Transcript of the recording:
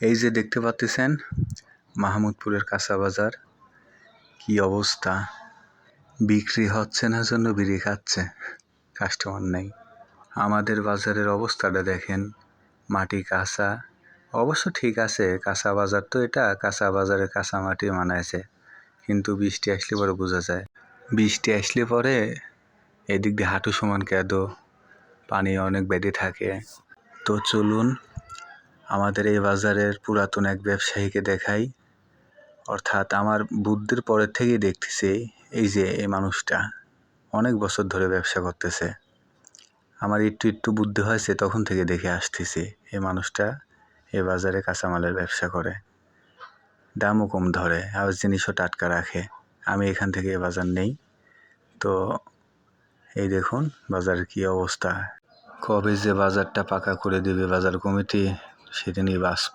এই যে দেখতে পাচ্ছেন মাহমুদপুরের কাঁচা বাজার কি অবস্থা? বিক্রি হচ্ছে না জন্য বিড়ি খাচ্ছে কাস্টমার নেই। আমাদের বাজারের অবস্থাটা দেখেন, মাটি কাঁচা। অবশ্য ঠিক আছে কাঁচা বাজার তো এটা কাঁচা বাজারে কাঁচা মাটি মানাইছে, কিন্তু বৃষ্টি আসলে পরে বোঝা যায়। বৃষ্টি আসলে পরে এদিক দিয়ে হাঁটু সমান কেঁদো, পানি অনেক বেঁধে থাকে। তো চলুন আমাদের এই বাজারের পুরাতন এক ব্যবসায়ীকে দেখাই। অর্থাৎ আমার বুদ্ধির পরের থেকেই দেখতেছি এই যে এই মানুষটা অনেক বছর ধরে ব্যবসা করতেছে। আমার একটু একটু বুদ্ধি হয়েছে তখন থেকে দেখে আসতেছি এই মানুষটা এই বাজারে কাঁচামালের ব্যবসা করে। দামও কম ধরে আর জিনিসও টাটকা রাখে। আমি এখান থেকে এ বাজার নেই। তো এই দেখুন বাজারের কি অবস্থা। কবে যে বাজারটা পাকা করে দেবে বাজার কমিটি সেদিনই বাঁচব